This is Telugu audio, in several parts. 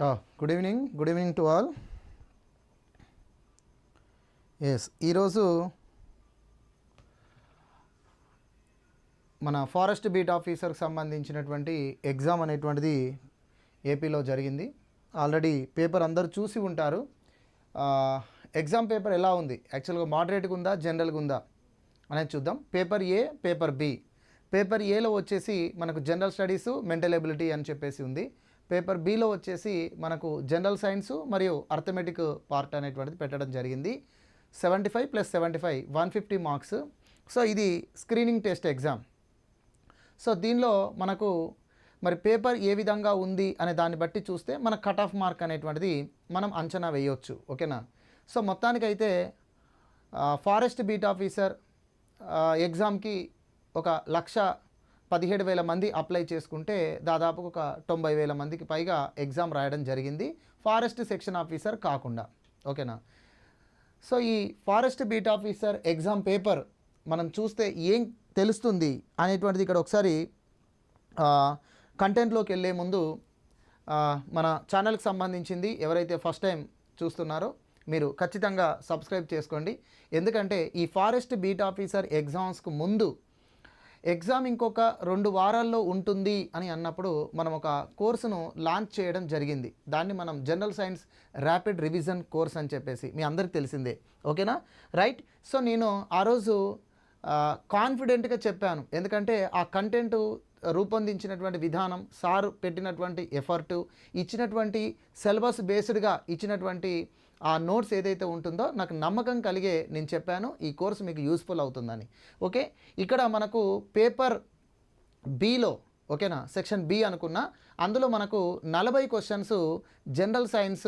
Yeah good evening. Good evening to all. Yes ఈరోజు మన ఫారెస్ట్ బీట్ ఆఫీసర్కి సంబంధించినటువంటి ఎగ్జామ్ అనేటువంటిది ఏపీలో జరిగింది. ఆల్రెడీ పేపర్ అందరూ చూసి ఉంటారు. ఎగ్జామ్ పేపర్ ఎలా ఉంది? యాక్చువల్గా మోడరేట్గా ఉందా? జనరల్గా ఉందా? అనేది చూద్దాం. Paper A paper B paper ఏలో వచ్చేసి మనకు జనరల్ స్టడీస్ మెంటల్ ఎబిలిటీ అని చెప్పేసి ఉంది. పేపర్ బిలో వచ్చేసి మనకు జనరల్ సైన్స్ మరియు అర్థమెటిక్ పార్ట్ అనేటువంటిది పెట్టడం జరిగింది. Seventy five plus seventy five one fifty marks. So ఇది స్క్రీనింగ్ టెస్ట్ ఎగ్జామ్. సో దీనిలో మనకు మరి పేపర్ ఏ విధంగా ఉంది అనే దాన్ని బట్టి చూస్తే మన కట్ ఆఫ్ మార్క్ అనేటువంటిది మనం అంచనా వేయవచ్చు ఓకేనా? సో మొత్తానికైతే ఫారెస్ట్ బీట్ ఆఫీసర్ ఎగ్జామ్కి ఒక లక్ష పదిహేడు వేల మంది అప్లై చేసుకుంటే దాదాపు ఒక తొంభై వేల మందికి పైగా ఎగ్జామ్ రాయడం జరిగింది. ఫారెస్ట్ సెక్షన్ ఆఫీసర్ కాకుండా. ఓకేనా? సో ఈ forest beat officer exam paper మనం చూస్తే ఏం తెలుస్తుంది అనేటువంటిది ఇక్కడ ఒకసారి కంటెంట్లోకి వెళ్ళే ముందు మన ఛానల్కి సంబంధించింది ఎవరైతే ఫస్ట్ టైం చూస్తున్నారో మీరు ఖచ్చితంగా సబ్స్క్రైబ్ చేసుకోండి. ఎందుకంటే ఈ ఫారెస్ట్ బీట్ ఆఫీసర్ ఎగ్జామ్స్కు ముందు ఎగ్జామ్ ఇంకొక రెండు వారాల్లో ఉంటుంది అని అన్నప్పుడు మనం ఒక కోర్సును లాంచ్ చేయడం జరిగింది. దాన్ని మనం general science rapid revision course అని చెప్పేసి మీ అందరికి తెలిసిందే. ఓకేనా? రైట్? సో నేను ఆ రోజు కాన్ఫిడెంట్గా చెప్పాను. ఎందుకంటే ఆ కంటెంట్ రూపొందించినటువంటి విధానం సార్ పెట్టినటువంటి ఎఫర్టు ఇచ్చినటువంటి సిలబస్ బేస్డ్గా ఇచ్చినటువంటి ఆ నోట్స్ ఏదైతే ఉంటుందో నాకు నమ్మకం కలిగే నేను చెప్పాను ఈ కోర్సు మీకు యూస్ఫుల్ అవుతుందని. ఓకే? ఇక్కడ మనకు పేపర్ బిలో ఓకేనా? సెక్షన్ బి అనుకున్నా అందులో మనకు నలభై క్వశ్చన్స్ జనరల్ సైన్స్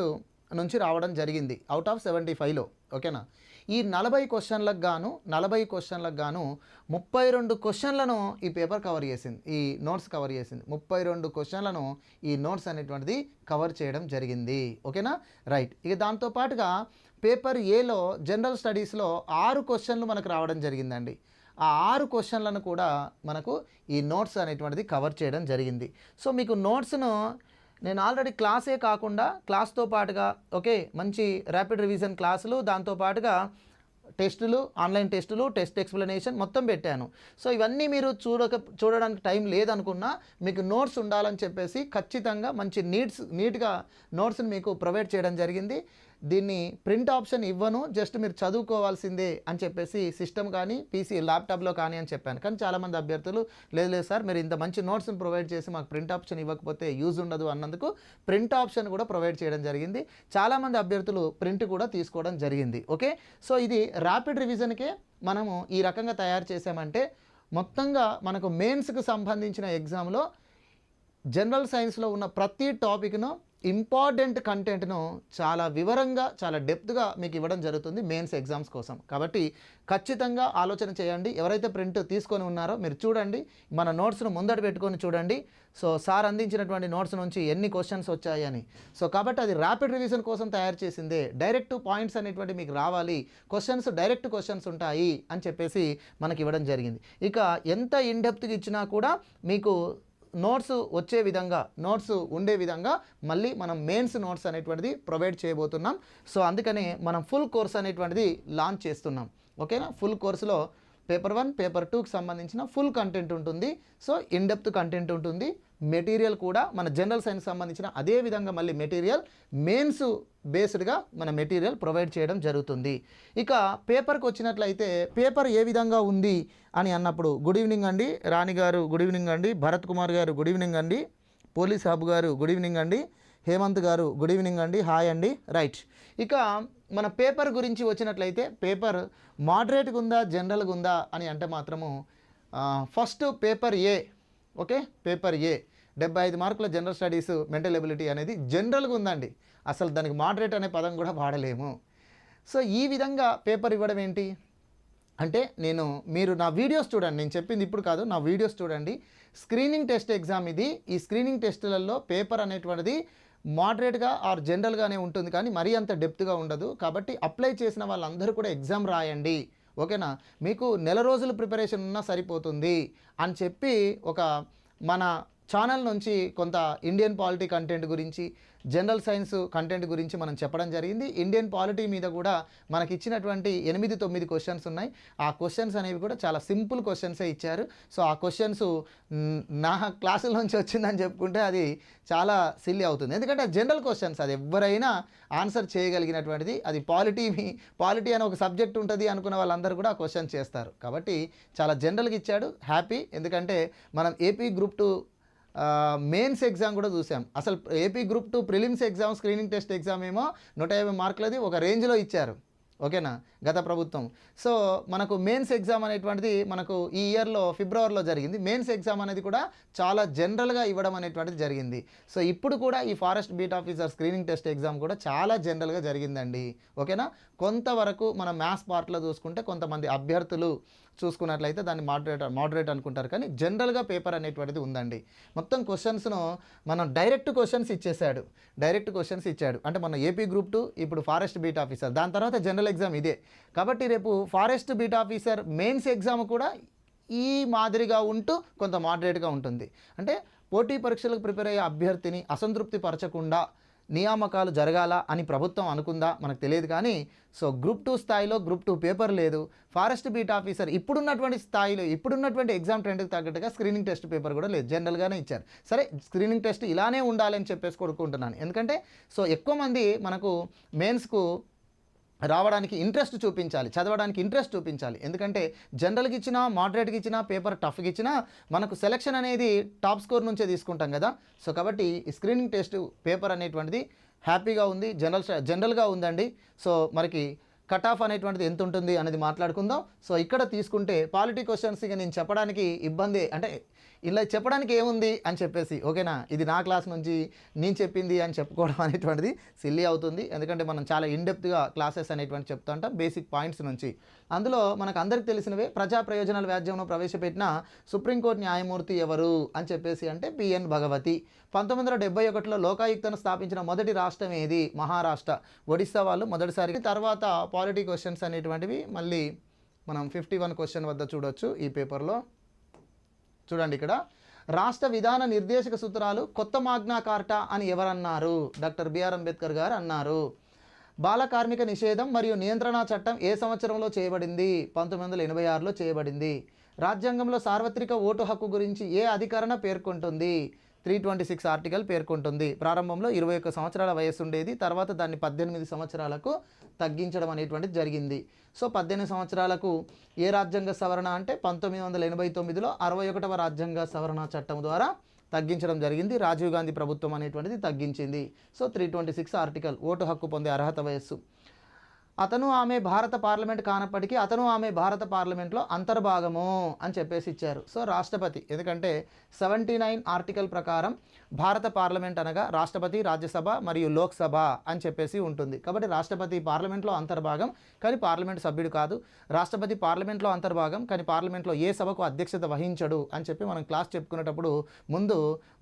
నుంచి రావడం జరిగింది అవుట్ ఆఫ్ సెవెంటీ ఫైవ్లో ఓకేనా? ఈ నలభై క్వశ్చన్లకు గాను నలభై క్వశ్చన్లకు గాను ముప్పై రెండు క్వశ్చన్లను ఈ పేపర్ కవర్ చేసింది ఈ నోట్స్ కవర్ చేసింది. ముప్పై రెండు క్వశ్చన్లను ఈ నోట్స్ అనేటువంటిది కవర్ చేయడం జరిగింది. ఓకేనా? రైట్. ఇక దాంతో పాటుగా పేపర్ ఏలో జనరల్ స్టడీస్లో ఆరు క్వశ్చన్లు మనకు రావడం జరిగిందండి. ఆ ఆరు క్వశ్చన్లను కూడా మనకు ఈ నోట్స్ అనేటువంటిది కవర్ చేయడం జరిగింది. సో మీకు నోట్స్ను నేను ఆల్రెడీ క్లాసే కాకుండా క్లాస్తో పాటుగా ఓకే మంచి ర్యాపిడ్ రివిజన్ క్లాసులు దాంతోపాటుగా టెస్టులు ఆన్లైన్ టెస్టులు టెస్ట్ ఎక్స్ప్లెనేషన్ మొత్తం పెట్టాను. సో ఇవన్నీ మీరు చూడక చూడడానికి టైం లేదనుకున్నా మీకు నోట్స్ ఉండాలని చెప్పేసి ఖచ్చితంగా మంచి నీడ్స్ నీట్గా నోట్స్ని మీకు ప్రొవైడ్ చేయడం జరిగింది. దీన్ని ప్రింట్ ఆప్షన్ ఇవ్వను జస్ట్ మీరు చదువుకోవాల్సిందే అని చెప్పేసి సిస్టమ్ కానీ పీసీ ల్యాప్టాప్లో కానీ అని చెప్పాను. కానీ చాలామంది అభ్యర్థులు లేదు లేదు సార్ మీరు ఇంత మంచి నోట్స్ని ప్రొవైడ్ చేసి మాకు ప్రింట్ ఆప్షన్ ఇవ్వకపోతే యూజ్ ఉండదు అన్నందుకు ప్రింట్ ఆప్షన్ కూడా ప్రొవైడ్ చేయడం జరిగింది. చాలామంది అభ్యర్థులు ప్రింట్ కూడా తీసుకోవడం జరిగింది. ఓకే? సో ఇది ర్యాపిడ్ రివిజన్కే మనము ఈ రకంగా తయారు చేసామంటే మొత్తంగా మనకు మెయిన్స్కి సంబంధించిన ఎగ్జామ్లో జనరల్ సైన్స్లో ఉన్న ప్రతి టాపిక్ను ఇంపార్టెంట్ కంటెంట్ను చాలా వివరంగా చాలా డెప్త్గా మీకు ఇవ్వడం జరుగుతుంది మెయిన్స్ ఎగ్జామ్స్ కోసం. కాబట్టి ఖచ్చితంగా ఆలోచన చేయండి. ఎవరైతే ప్రింట్ తీసుకొని ఉన్నారో మీరు చూడండి. మన నోట్స్ను ముందట పెట్టుకొని చూడండి. సో సార్ అందించినటువంటి నోట్స్ నుంచి ఎన్ని క్వశ్చన్స్ వచ్చాయని సో కాబట్టి అది ర్యాపిడ్ రివిజన్ కోసం తయారు చేసిందే. డైరెక్ట్ పాయింట్స్ అనేటువంటి మీకు రావాలి. క్వశ్చన్స్ డైరెక్ట్ క్వశ్చన్స్ ఉంటాయి అని చెప్పేసి మనకి ఇవ్వడం జరిగింది. ఇక ఎంత ఇన్డెప్త్గా ఇచ్చినా కూడా మీకు నోట్స్ వచ్చే విధంగా నోట్స్ ఉండే విధంగా మళ్ళీ మనం మెయిన్స్ నోట్స్ అనేటువంటిది ప్రొవైడ్ చేయబోతున్నాం. సో అందుకనే మనం ఫుల్ కోర్స్ అనేటువంటిది లాంచ్ చేస్తున్నాం. ఓకేనా? ఫుల్ కోర్సులో పేపర్ వన్ పేపర్ టూకి సంబంధించిన ఫుల్ కంటెంట్ ఉంటుంది. సో ఇన్డెప్త్ కంటెంట్ ఉంటుంది. మెటీరియల్ కూడా మన జనరల్ సైన్స్ సంబంధించిన అదే విధంగా మళ్ళీ మెటీరియల్ మెయిన్స్ బేస్డ్గా మన మెటీరియల్ ప్రొవైడ్ చేయడం జరుగుతుంది. ఇక పేపర్కి వచ్చినట్లయితే పేపర్ ఏ విధంగా ఉంది అని అన్నప్పుడు గుడ్ ఈవినింగ్ అండి రాణి గారు గుడ్ ఈవినింగ్ అండి భరత్ కుమార్ గారు గుడ్ ఈవినింగ్ అండి పోలీస్ హబ్ గారు గుడ్ ఈవినింగ్ అండి హేమంత్ గారు గుడ్ ఈవినింగ్ అండి హాయ్ అండి రైట్ ఇక మన పేపర్ గురించి వచ్చినట్లయితే పేపర్ మోడరేట్గా ఉందా జనరల్గా ఉందా అని అంటే మాత్రము first paper A okay? Paper A డెబ్బై ఐదు మార్కుల జనరల్ స్టడీస్ మెంటల్ ఎబిలిటీ అనేది జనరల్గా ఉందండి అసలు దానికి మోడరేట్ అనే పదం కూడా వాడలేము. సో ఈ విధంగా పేపర్ ఇవ్వడం ఏంటి? అంటే నేను మీరు నా వీడియోస్ చూడండి. నేను చెప్పింది ఇప్పుడు కాదు నా వీడియోస్ చూడండి. స్క్రీనింగ్ టెస్ట్ ఎగ్జామ్ ఇది. ఈ స్క్రీనింగ్ టెస్టులలో పేపర్ అనేటువంటిది మోడరేట్గా ఆర్ జనరల్గానే ఉంటుంది కానీ మరీ అంత డెప్త్గా ఉండదు. కాబట్టి అప్లై చేసిన వాళ్ళందరూ కూడా ఎగ్జామ్ రాయండి. ఓకేనా మీకు నెల రోజులు ప్రిపరేషన్ ఉన్నా సరిపోతుంది అని చెప్పి ఒక మన ఛానల్ నుంచి కొంత ఇండియన్ పాలిటీ కంటెంట్ గురించి జనరల్ సైన్స్ కంటెంట్ గురించి మనం చెప్పడం జరిగింది. ఇండియన్ పాలిటీ మీద కూడా మనకి ఇచ్చినటువంటి ఎనిమిది తొమ్మిది క్వశ్చన్స్ ఉన్నాయి. ఆ క్వశ్చన్స్ అనేవి కూడా చాలా సింపుల్ క్వశ్చన్సే ఇచ్చారు. సో ఆ క్వశ్చన్స్ నా క్లాసుల నుంచి వచ్చిందని చెప్పుకుంటే అది చాలా సిల్లీ అవుతుంది. ఎందుకంటే జనరల్ క్వశ్చన్స్. అది ఎవరైనా ఆన్సర్ చేయగలిగినటువంటిది. అది పాలిటీ పాలిటీ అనే ఒక సబ్జెక్ట్ ఉంటుంది అనుకున్న వాళ్ళందరూ కూడా ఆ క్వశ్చన్ చేస్తారు. కాబట్టి చాలా జనరల్గా ఇచ్చాడు. హ్యాపీ. ఎందుకంటే మనం AP group two mains exam కూడా చూసాం. అసలు AP group two prelims exam screening test exam ఏమో నూట యాభై మార్కులది ఒక రేంజ్లో ఇచ్చారు. ఓకేనా? గత ప్రభుత్వం. సో మనకు మెయిన్స్ ఎగ్జామ్ అనేటువంటిది మనకు ఈ ఇయర్లో ఫిబ్రవరిలో జరిగింది. మెయిన్స్ ఎగ్జామ్ అనేది కూడా చాలా జనరల్గా ఇవ్వడం అనేటువంటిది జరిగింది. సో ఇప్పుడు కూడా ఈ forest beat officer screening test exam కూడా చాలా జనరల్గా జరిగిందండి. ఓకేనా? కొంతవరకు మన మ్యాథ్స్ పార్ట్లో చూసుకుంటే కొంతమంది అభ్యర్థులు చూసుకున్నట్లయితే దాన్ని మోడరేటర్ మోడరేట్ అనుకుంటారు. కానీ జనరల్గా పేపర్ అనేటువంటిది ఉందండి. మొత్తం క్వశ్చన్స్ను మనం డైరెక్ట్ క్వశ్చన్స్ ఇచ్చేసాడు డైరెక్ట్ క్వశ్చన్స్ ఇచ్చాడు. అంటే మన ఏపీ గ్రూప్ టూ ఇప్పుడు ఫారెస్ట్ బీట్ ఆఫీసర్. దాని తర్వాత జనరల్ ఎగ్జామ్ ఇదే. కాబట్టి రేపు forest beat officer mains exam కూడా ఈ మాదిరిగా ఉంటూ కొంత మోడరేట్గా ఉంటుంది. అంటే పోటీ పరీక్షలకు ప్రిపేర్ అయ్యే అభ్యర్థిని అసంతృప్తి పరచకుండా నియామకాలు జరగాల అని ప్రభుత్వం అనుకుందా? మనకు తెలియదు కానీ సో గ్రూప్ టూ స్థాయిలో గ్రూప్ టూ పేపర్ లేదు. ఫారెస్ట్ బీట్ ఆఫీసర్ ఇప్పుడున్నటువంటి స్థాయిలో ఇప్పుడున్నటువంటి ఎగ్జామ్ ట్రెండ్కి తగ్గట్టుగా స్క్రీనింగ్ టెస్ట్ పేపర్ కూడా లేదు. జనరల్గానే ఇచ్చారు. సరే స్క్రీనింగ్ టెస్ట్ ఇలానే ఉండాలని చెప్పేసి కొడుకుంటున్నాను. ఎందుకంటే సో ఎక్కువ మంది మనకు మెయిన్స్కు రావడానికి ఇంట్రెస్ట్ చూపించాలి చదవడానికి ఇంట్రెస్ట్ చూపించాలి. ఎందుకంటే జనరల్కి ఇచ్చినా మోడరేట్కి ఇచ్చినా పేపర్ టఫ్కి ఇచ్చినా మనకు సెలక్షన్ అనేది టాప్ స్కోర్ నుంచే తీసుకుంటాం కదా. సో కాబట్టి ఈ స్క్రీనింగ్ టెస్ట్ పేపర్ అనేటువంటిది హ్యాపీగా ఉంది జనరల్ జనరల్గా ఉందండి. సో మనకి కట్ ఆఫ్ అనేటువంటిది ఎంత ఉంటుంది అనేది మాట్లాడుకుందాం. సో ఇక్కడ తీసుకుంటే పాలిటీ క్వశ్చన్స్ ఇక నేను చెప్పడానికి ఇబ్బంది అంటే ఇలా చెప్పడానికి ఏముంది అని చెప్పేసి ఓకేనా? ఇది నా క్లాస్ నుంచి నేను చెప్పింది అని చెప్పుకోవడం అనేటువంటిది సిల్లీ అవుతుంది. ఎందుకంటే మనం చాలా ఇన్డెప్త్గా క్లాసెస్ అనేటువంటి చెప్తూ ఉంటాం బేసిక్ పాయింట్స్ నుంచి. అందులో మనకు అందరికి తెలిసినవే ప్రజా ప్రయోజనాల వ్యాజ్యంలో ప్రవేశపెట్టిన సుప్రీంకోర్టు న్యాయమూర్తి ఎవరు అని చెప్పేసి అంటే పిఎన్ భగవతి. పంతొమ్మిది వందల డెబ్బై ఒకటిలో లోకాయుక్తను స్థాపించిన మొదటి రాష్ట్రం ఏది? మహారాష్ట్ర. ఒడిస్సా వాళ్ళు మొదటిసారి. తర్వాత పాలిటీ క్వశ్చన్స్ అనేటువంటివి మళ్ళీ మనం ఫిఫ్టీ వన్ క్వశ్చన్ వద్ద చూడొచ్చు ఈ పేపర్లో చూడండి ఇక్కడ. రాష్ట్ర విధాన నిర్దేశక సూత్రాలు కొత్త మాగ్నా కార్టా అని ఎవరన్నారు? డాక్టర్ బిఆర్ అంబేద్కర్ గారు అన్నారు. బాల కార్మిక నిషేధం మరియు నియంత్రణ చట్టం ఏ సంవత్సరంలో చేయబడింది? పంతొమ్మిది వందల ఎనభై ఆరులో చేయబడింది. రాజ్యాంగంలో సార్వత్రిక ఓటు హక్కు గురించి ఏ అధికరణ పేర్కొంటుంది? త్రీ ట్వంటీ సిక్స్ ఆర్టికల్ పేర్కొంటుంది. ప్రారంభంలో ఇరవై ఒక్క సంవత్సరాల వయస్సు ఉండేది తర్వాత దాన్ని పద్దెనిమిది సంవత్సరాలకు తగ్గించడం అనేటువంటిది జరిగింది. సో పద్దెనిమిది సంవత్సరాలకు ఏ రాజ్యాంగ సవరణ అంటే పంతొమ్మిది వందల ఎనభై తొమ్మిదిలో అరవై ఒకటవ రాజ్యాంగ సవరణ చట్టం ద్వారా తగ్గించడం జరిగింది. రాజీవ్ గాంధీ ప్రభుత్వం అనేటువంటిది తగ్గించింది. So three twenty six article vote హక్కు పొందే అర్హత వయస్సు. అతను ఆమె భారత పార్లమెంట్ కానప్పటికీ అతను ఆమె భారత పార్లమెంట్లో అంతర్భాగము అని చెప్పేసి ఇచ్చారు. సో రాష్ట్రపతి ఎందుకంటే సెవెంటీ నైన్ ఆర్టికల్ ప్రకారం భారత పార్లమెంట్ అనగా రాష్ట్రపతి రాజ్యసభ మరియు లోక్సభ అని చెప్పేసి ఉంటుంది. కాబట్టి రాష్ట్రపతి పార్లమెంట్లో అంతర్భాగం కానీ పార్లమెంట్ సభ్యుడు కాదు. రాష్ట్రపతి పార్లమెంట్లో అంతర్భాగం కానీ పార్లమెంట్లో ఏ సభకు అధ్యక్షత వహించడు అని చెప్పి మనం క్లాస్ చెప్పుకునేటప్పుడు ముందు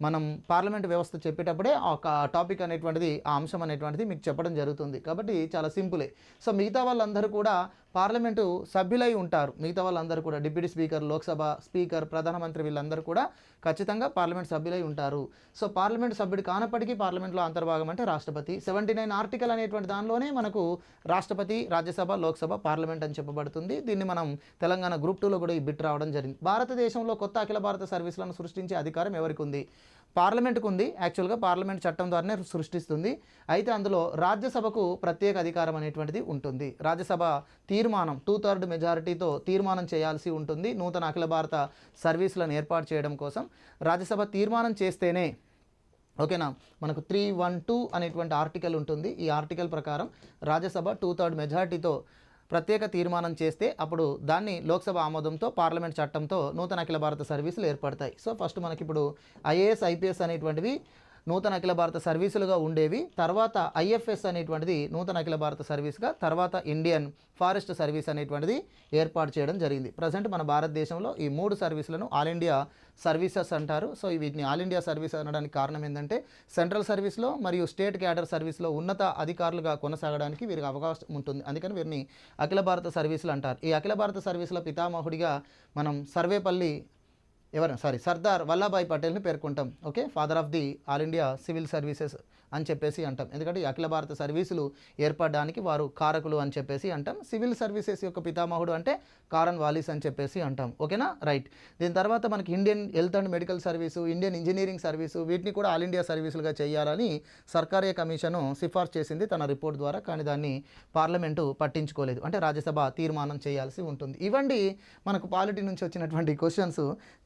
మనం పార్లమెంట్ వ్యవస్థ చెప్పేటప్పుడే ఒక టాపిక్ అనేటువంటిది ఆ అంశం అనేటువంటిది మీకు చెప్పడం జరుగుతుంది. కాబట్టి చాలా సింపులే. సో మిగతా వాళ్ళందరూ కూడా పార్లమెంటు సభ్యులై ఉంటారు. మిగతా వాళ్ళందరూ కూడా డిప్యూటీ స్పీకర్ లోక్సభ స్పీకర్ ప్రధానమంత్రి వీళ్ళందరూ కూడా ఖచ్చితంగా పార్లమెంట్ సభ్యులై ఉంటారు. సో పార్లమెంట్ సభ్యుడు కానప్పటికీ పార్లమెంట్లో అంతర్భాగం అంటే రాష్ట్రపతి. సెవెంటీ నైన్ ఆర్టికల్ అనేటువంటి దానిలోనే మనకు రాష్ట్రపతి రాజ్యసభ లోక్సభ పార్లమెంట్ అని చెప్పబడుతుంది. దీన్ని మనం తెలంగాణ గ్రూప్ టూలో కూడా ఈ బిట్ రావడం జరిగింది. భారతదేశంలో కొత్త అఖిల భారత సర్వీసులను సృష్టించే అధికారం ఎవరికి ఉంది పార్లమెంట్కు ఉంది యాక్చువల్గా పార్లమెంట్ చట్టం ద్వారానే సృష్టిస్తుంది. అయితే అందులో రాజ్యసభకు ప్రత్యేక అధికారం అనేటువంటిది ఉంటుంది. రాజ్యసభ తీర్మానం టూ థర్డ్ మెజారిటీతో తీర్మానం చేయాల్సి ఉంటుంది. నూతన అఖిల భారత సర్వీసులను ఏర్పాటు చేయడం కోసం. రాజ్యసభ తీర్మానం చేస్తేనే ఓకేనా మనకు త్రీ వన్ టూ అనేటువంటి ఆర్టికల్ ఉంటుంది. ఈ ఆర్టికల్ ప్రకారం రాజ్యసభ టూ థర్డ్ మెజారిటీతో ప్రత్యేక తీర్మానం చేస్తే అప్పుడు దాన్ని లోక్సభ ఆమోదంతో పార్లమెంట్ చట్టంతో నూతన అఖిల భారత సర్వీసులు ఏర్పడతాయి. సో ఫస్ట్ మనకి ఇప్పుడు ఐఏఎస్ ఐపీఎస్ అనేటువంటివి నూతన అఖిల భారత సర్వీసులుగా ఉండేవి. తర్వాత ఐఎఫ్ఎస్ అనేటువంటిది నూతన అఖిల భారత సర్వీస్గా తర్వాత ఇండియన్ ఫారెస్ట్ సర్వీస్ అనేటువంటిది ఏర్పాటు చేయడం జరిగింది. ప్రజెంట్ మన భారతదేశంలో ఈ మూడు సర్వీసులను ఆల్ ఇండియా సర్వీసెస్ అంటారు. సో వీటిని ఆల్ ఇండియా సర్వీస్ అనడానికి కారణం ఏంటంటే సెంట్రల్ సర్వీస్లో మరియు స్టేట్ క్యాడర్ సర్వీస్లో ఉన్నత అధికారులుగా కొనసాగడానికి వీరికి అవకాశం ఉంటుంది. అందుకని వీరిని అఖిల భారత సర్వీసులు అంటారు. ఈ అఖిల భారత సర్వీసుల పితామహుడిగా మనం సర్వేపల్లి ఎవరు? సారీ సర్దార్ వల్లభాయ్ పటేల్ని పేర్కొంటాం. Okay? Father of the all India civil services అని చెప్పేసి అంటాం. ఎందుకంటే అఖిల భారత సర్వీసులు ఏర్పడడానికి వారు కారకులు అని చెప్పేసి అంటాం. సివిల్ సర్వీసెస్ యొక్క పితామహుడు అంటే కారన్ వాలిస్ అని చెప్పేసి అంటాం. ఓకేనా? రైట్ దీని తర్వాత మనకి Indian health and medical service Indian engineering service వీటిని కూడా ఆల్ ఇండియా సర్వీసులుగా చేయాలని సర్కారీ కమిషను సిఫార్సు చేసింది తన రిపోర్ట్ ద్వారా కానీ దాన్ని పార్లమెంటు పట్టించుకోలేదు. అంటే రాజ్యసభ తీర్మానం చేయాల్సి ఉంటుంది. ఇవ్వండి మనకు పాలిటీ నుంచి వచ్చినటువంటి క్వశ్చన్స్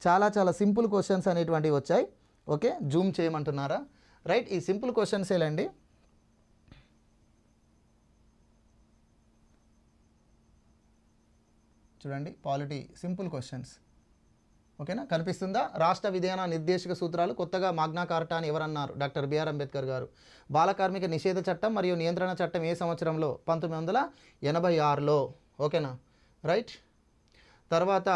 చాలా చాలా చాలా సింపుల్ క్వశ్చన్స్ అనేటువంటివి వచ్చాయి. ఓకే జూమ్ చేయమంటున్నారా? రైట్ ఈ సింపుల్ క్వశ్చన్స్ ఏలండి. చూడండి పాలిటీ సింపుల్ క్వశ్చన్స్. ఓకేనా? కనిపిస్తుందా? రాష్ట్ర విధాన నిర్దేశక సూత్రాలు కొత్తగా మాగ్నా కార్టా అని ఎవరన్నారు? డాక్టర్ బిఆర్ అంబేద్కర్ గారు. బాలకార్మిక నిషేధ చట్టం మరియు నియంత్రణ చట్టం ఏ సంవత్సరంలో? పంతొమ్మిది వందల ఎనభై ఆరులో. ఓకేనా? రైట్. తర్వాత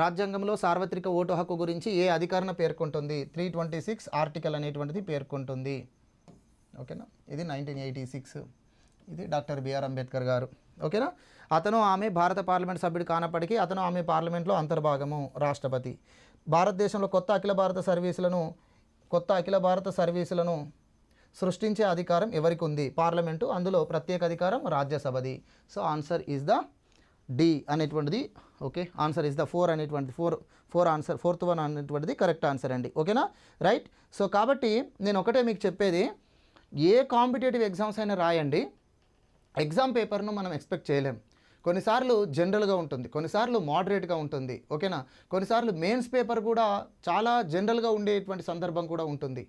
రాజ్యాంగంలో సార్వత్రిక ఓటు హక్కు గురించి ఏ అధికారణ పేర్కొంటుంది? త్రీ ట్వంటీ సిక్స్ ఆర్టికల్ అనేటువంటిది పేర్కొంటుంది. ఓకేనా? ఇది నైన్టీన్ ఎయిటీ సిక్స్. ఇది డాక్టర్ బిఆర్ అంబేద్కర్ గారు. ఓకేనా? అతను ఆమె భారత పార్లమెంట్ సభ్యుడు కానప్పటికీ అతను ఆమె పార్లమెంట్లో అంతర్భాగము రాష్ట్రపతి. భారతదేశంలో కొత్త అఖిల భారత సర్వీసులను కొత్త అఖిల భారత సర్వీసులను సృష్టించే అధికారం ఎవరికి ఉంది పార్లమెంటు అందులో ప్రత్యేక అధికారం రాజ్యసభది. So answer is the D అనేటువంటిది okay answer is the four అనేటువంటిది four four answer fourth one అనేటువంటిది కరెక్ట్ ఆన్సర్ అండి ఓకేనా? రైట్ సో కాబట్టి నేను ఒకటే మీకు చెప్పేది ఏ కాంపిటేటివ్ ఎగ్జామ్స్ అయినా రాయండి ఎగ్జామ్ పేపర్ను మనం ఎక్స్పెక్ట్ చేయలేం. కొన్నిసార్లు జనరల్గా ఉంటుంది కొన్నిసార్లు మోడరేట్గా ఉంటుంది ఓకేనా? కొన్నిసార్లు మెయిన్స్ పేపర్ కూడా చాలా జనరల్గా ఉండేటువంటి సందర్భం కూడా ఉంటుంది.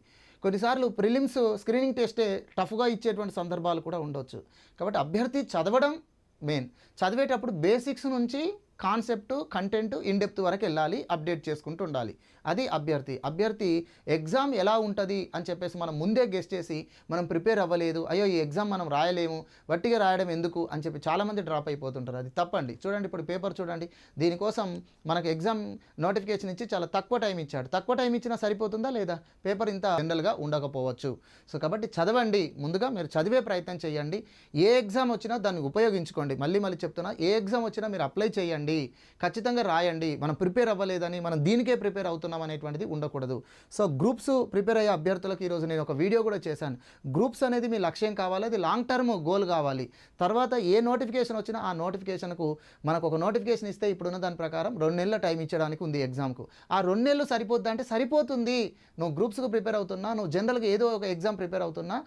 కొన్నిసార్లు ప్రిలిమ్స్ స్క్రీనింగ్ టెస్టే టఫ్గా ఇచ్చేటువంటి సందర్భాలు కూడా ఉండొచ్చు. కాబట్టి అభ్యర్థి చదవడం మెయిన్. చదివేటప్పుడు బేసిక్స్ నుంచి కాన్సెప్ట్ కంటెంట్ ఇన్డెప్త్ వరకు వెళ్ళాలి అప్డేట్ చేసుకుంటూ ఉండాలి. అది అభ్యర్థి. అభ్యర్థి ఎగ్జామ్ ఎలా ఉంటుంది? అని చెప్పేసి మనం ముందే గెస్ట్ చేసి మనం ప్రిపేర్ అవ్వలేదు. అయ్యో ఈ ఎగ్జామ్ మనం రాయలేము. వట్టిగా రాయడం ఎందుకు? అని చెప్పి చాలామంది డ్రాప్ అయిపోతుంటారు. అది తప్పండి. చూడండి ఇప్పుడు పేపర్ చూడండి. దీనికోసం మనకు ఎగ్జామ్ నోటిఫికేషన్ ఇచ్చి చాలా తక్కువ టైం ఇచ్చాడు. తక్కువ టైం ఇచ్చినా సరిపోతుందా లేదా? పేపర్ ఇంత జనరల్గా ఉండకపోవచ్చు. సో కాబట్టి చదవండి. ముందుగా మీరు చదివే ప్రయత్నం చేయండి. ఏ ఎగ్జామ్ వచ్చినా దాన్ని ఉపయోగించుకోండి. మళ్ళీ మళ్ళీ చెప్తున్నా ఏ ఎగ్జామ్ వచ్చినా మీరు అప్లై చేయండి. ఖచ్చితంగా రాయండి. మనం ప్రిపేర్ అవ్వలేదని మనం దీనికే ప్రిపేర్ అవుతున్నాం అనేటువంటిది ఉండకూడదు. సో గ్రూప్స్ ప్రిపేర్ అయ్యే అభ్యర్థులకు ఈరోజు నేను ఒక వీడియో కూడా చేశాను. గ్రూప్స్ అనేది మీ లక్ష్యం కావాలి అది లాంగ్ టర్మ్ గోల్ కావాలి. తర్వాత ఏ నోటిఫికేషన్ వచ్చినా ఆ నోటిఫికేషన్కు మనకు ఒక నోటిఫికేషన్ ఇస్తే ఇప్పుడున్న దాని ప్రకారం రెండు నెలల టైం ఇచ్చడానికి ఉంది ఎగ్జామ్కు. ఆ రెండు నెలలు సరిపోద్ది అంటే సరిపోతుంది. నువ్వు గ్రూప్స్కి ప్రిపేర్ అవుతున్నా నువ్వు జనరల్గా ఏదో ఒక ఎగ్జామ్ ప్రిపేర్ అవుతున్నా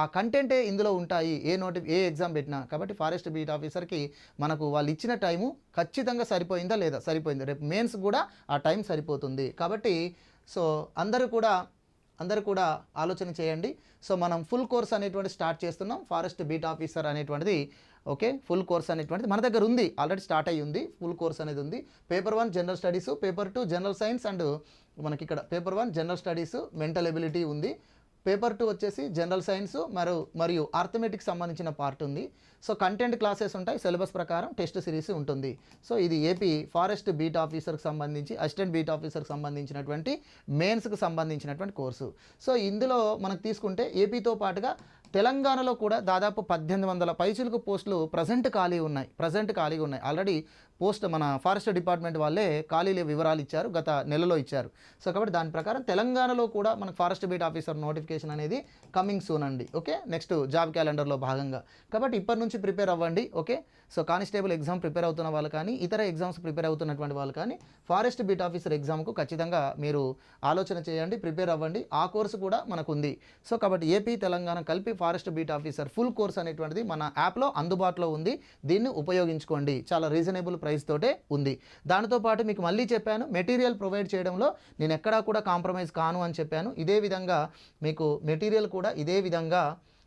ఆ కంటెంటే ఇందులో ఉంటాయి ఏ నోటి ఏ ఎగ్జామ్ పెట్టినా. కాబట్టి ఫారెస్ట్ బీట్ ఆఫీసర్కి మనకు వాళ్ళు ఇచ్చిన టైము ఖచ్చితంగా సరిపోయిందా లేదా? సరిపోయింది. రేపు మెయిన్స్ కూడా ఆ టైం సరిపోతుంది. కాబట్టి సో అందరూ కూడా అందరూ కూడా ఆలోచన చేయండి. సో మనం ఫుల్ కోర్స్ అనేటువంటి స్టార్ట్ చేస్తున్నాం. ఫారెస్ట్ బీట్ ఆఫీసర్ అనేటువంటిది ఓకే ఫుల్ కోర్స్ అనేటువంటిది మన దగ్గర ఉంది. ఆల్రెడీ స్టార్ట్ అయ్యి ఉంది. ఫుల్ కోర్స్ అనేది ఉంది. Paper one general studies paper two general science and మనకి ఇక్కడ paper one general studies mental ability ఉంది. పేపర్ టూ వచ్చేసి జనరల్ సైన్స్ మరియు మరియు ఆర్థమెటిక్ సంబంధించిన పార్ట్ ఉంది. సో కంటెంట్ క్లాసెస్ ఉంటాయి సిలబస్ ప్రకారం టెస్ట్ సిరీస్ ఉంటుంది. సో ఇది ఏపీ ఫారెస్ట్ బీట్ ఆఫీసర్కి సంబంధించి అసిస్టెంట్ బీట్ ఆఫీసర్కి సంబంధించినటువంటి మెయిన్స్కి సంబంధించినటువంటి కోర్సు. సో ఇందులో మనకు తీసుకుంటే ఏపీతో పాటుగా తెలంగాణలో కూడా దాదాపు పద్దెనిమిది వందల పైసలకు పోస్టులు ప్రజెంట్ ఖాళీ ఉన్నాయి. ప్రజెంట్ ఖాళీగా ఉన్నాయి. ఆల్రెడీ పోస్ట్ మన ఫారెస్ట్ డిపార్ట్మెంట్ వాళ్ళే ఖాళీల వివరాలు ఇచ్చారు గత నెలలో ఇచ్చారు. సో కాబట్టి దాని ప్రకారం తెలంగాణలో కూడా మనకు ఫారెస్ట్ బీట్ ఆఫీసర్ నోటిఫికేషన్ అనేది కమింగ్ సూన్ అండి. ఓకే? నెక్స్ట్ జాబ్ క్యాలెండర్లో భాగంగా. కాబట్టి ఇప్పటి నుంచి ప్రిపేర్ అవ్వండి. Okay? So constable exam prepare అవుతున్న వాళ్ళు కానీ ఇతర ఎగ్జామ్స్ ప్రిపేర్ అవుతున్నటువంటి వాళ్ళు కానీ ఫారెస్ట్ బీట్ ఆఫీసర్ ఎగ్జామ్కు ఖచ్చితంగా మీరు ఆలోచన చేయండి ప్రిపేర్ అవ్వండి. ఆ కోర్సు కూడా మనకు ఉంది సో కాబట్టి ఏపీ తెలంగాణ కలిపి forest beat officer full course అనేటువంటిది మన యాప్లో అందుబాటులో ఉంది. దీన్ని ఉపయోగించుకోండి. చాలా రీజనబుల్ ప్రైస్ తోటే ఉంది. దానితో పాటు మీకు మళ్ళీ చెప్పాను మెటీరియల్ ప్రొవైడ్ చేయడంలో నేను ఎక్కడా కూడా కాంప్రమైజ్ కాను అని చెప్పాను. ఇదే విధంగా మీకు మెటీరియల్ కూడా ఇదే విధంగా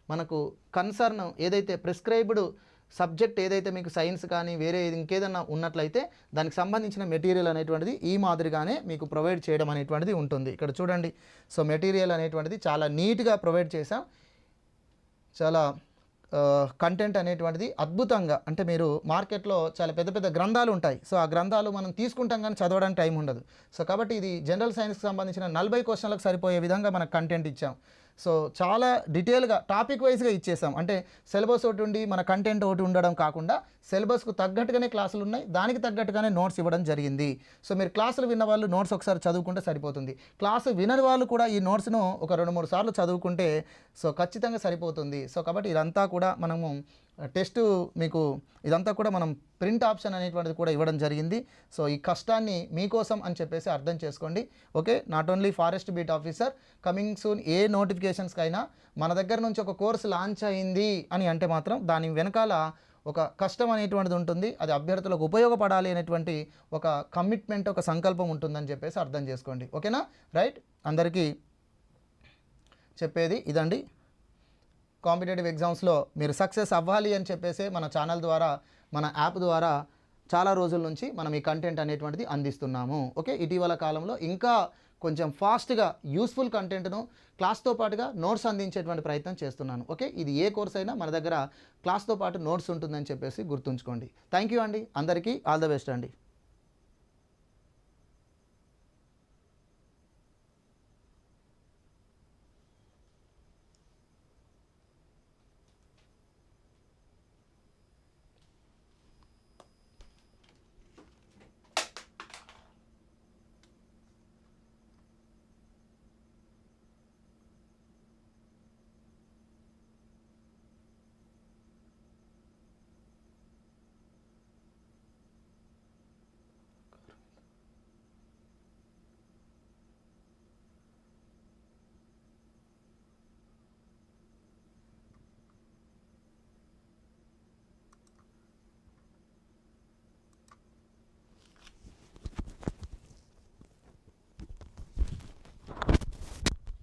మనకు కన్సర్న్ ఏదైతే ప్రిస్క్రైబ్డ్ సబ్జెక్ట్ ఏదైతే మీకు సైన్స్ కానీ వేరే ఇంకేదన్నా ఉన్నట్లయితే దానికి సంబంధించిన మెటీరియల్ అనేటువంటిది ఈ మాదిరిగానే మీకు ప్రొవైడ్ చేయడం అనేటువంటిది ఉంటుంది. ఇక్కడ చూడండి. సో మెటీరియల్ అనేటువంటిది చాలా నీట్గా ప్రొవైడ్ చేసాం చాలా కంటెంట్ అనేటువంటిది అద్భుతంగా అంటే మీరు మార్కెట్లో చాలా పెద్ద పెద్ద గ్రంథాలు ఉంటాయి. సో ఆ గ్రంథాలు మనం తీసుకుంటాం కానీ చదవడానికి టైం ఉండదు. సో కాబట్టి ఇది జనరల్ సైన్స్కి సంబంధించిన నలభై క్వశ్చన్లకు సరిపోయే విధంగా మనకు కంటెంట్ ఇచ్చాం. సో చాలా డీటెయిల్గా టాపిక్ వైజ్గా ఇచ్చేసాం. అంటే సిలబస్ ఒకటి ఉండి మన కంటెంట్ ఒకటి ఉండడం కాకుండా సిలబస్కు తగ్గట్టుగానే క్లాసులు ఉన్నాయి. దానికి తగ్గట్టుగానే నోట్స్ ఇవ్వడం జరిగింది. సో మీరు క్లాసులు విన్న వాళ్ళు నోట్స్ ఒకసారి చదువుకుంటే సరిపోతుంది. క్లాసు వినని వాళ్ళు కూడా ఈ నోట్స్ను ఒక రెండు మూడు సార్లు చదువుకుంటే సో ఖచ్చితంగా సరిపోతుంది. సో కాబట్టి ఇదంతా కూడా మనము టెస్ట్ మీకు ఇదంతా కూడా మనం ప్రింట్ ఆప్షన్ అనేటువంటిది కూడా ఇవ్వడం జరిగింది. సో ఈ కష్టాన్ని మీకోసం అని చెప్పేసి అర్థం చేసుకోండి. Okay? Not only forest beat officer coming soon ఏ నోటిఫికేషన్స్కైనా మన దగ్గర నుంచి ఒక కోర్సు లాంచ్ అయింది అని అంటే మాత్రం దాని వెనకాల ఒక కష్టం అనేటువంటిది ఉంటుంది. అది అభ్యర్థులకు ఉపయోగపడాలి అనేటువంటి ఒక కమిట్మెంట్ ఒక సంకల్పం ఉంటుందని చెప్పేసి అర్థం చేసుకోండి. ఓకేనా? రైట్ అందరికీ చెప్పేది ఇదండి. కాంపిటేటివ్ ఎగ్జామ్స్లో మీరు సక్సెస్ అవ్వాలి అని చెప్పేసి మన ఛానల్ ద్వారా మన యాప్ ద్వారా చాలా రోజుల నుంచి మనం ఈ కంటెంట్ అనేటువంటిది అందిస్తున్నాము. ఓకే? ఇటీవల కాలంలో ఇంకా కొంచెం ఫాస్ట్గా యూస్ఫుల్ కంటెంట్ను క్లాస్తో పాటుగా నోట్స్ అందించేటువంటి ప్రయత్నం చేస్తున్నాను. ఓకే? ఇది ఏ కోర్స్ అయినా మన దగ్గర క్లాస్తో పాటు నోట్స్ ఉంటుందని చెప్పేసి గుర్తుంచుకోండి. థ్యాంక్ యూ అండి. అందరికీ ఆల్ ద బెస్ట్ అండి.